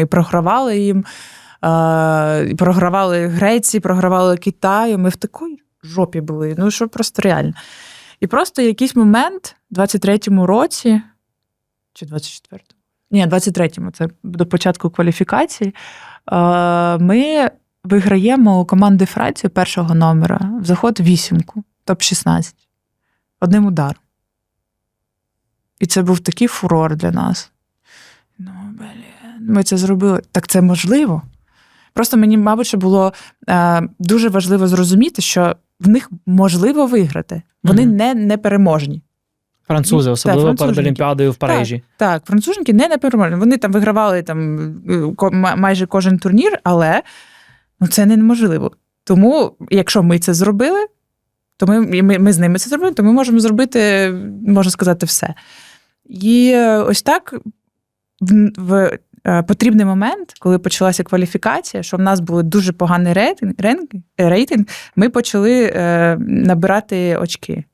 і програвали їм. Е, і програвали Греції, програвали Китаю. Ми в такій жопі були. Ну, що просто реально. І просто якийсь момент, в 23-му році, чи 24-му? Ні, 23-му, це до початку кваліфікації. е, Ми виграємо у команди Франції першого номера в заход вісімку, топ-16. Одним ударом. І це був такий фурор для нас. Ну, блін, ми це зробили. Так це можливо. Просто мені, мабуть, що було е, дуже важливо зрозуміти, що в них можливо виграти. Вони Мгм. не непереможні. Французи, Так, особливо перед. Олімпіадою в Парижі. Так, француженки не непереможні. Вони там вигравали там е, майже кожен турнір, але ну, це неможливо. Тому, якщо ми це зробили, то ми, ми, ми з ними це зробили, то ми можемо зробити, можна сказати, все. І е, ось так в, в потрібний момент, коли почалася кваліфікація, що в нас були дуже поганий рейтинг, рейтинг ми почали е, набирати очки.